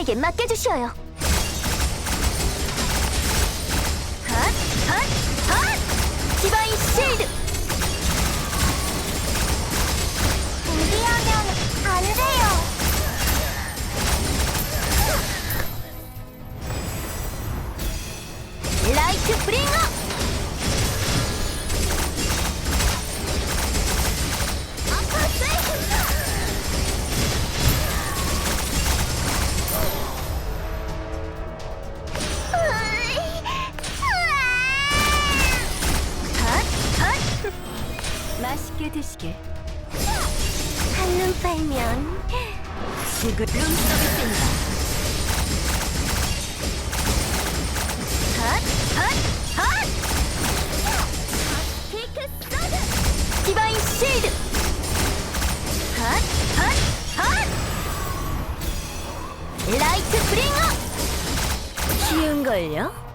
소녀에게 맡겨주시어요. 핫, 핫, 핫! 디바인 실드! 무리하면 안 돼요. 라이트 브링어! 맛있게 드시게. 한눈 팔면 지금 룸 서비스입니다. 핫! 핫! 핫! 피크 소드! 디바인 실드! 핫! 핫! 핫! 라이트 브링어! 쉬운걸요?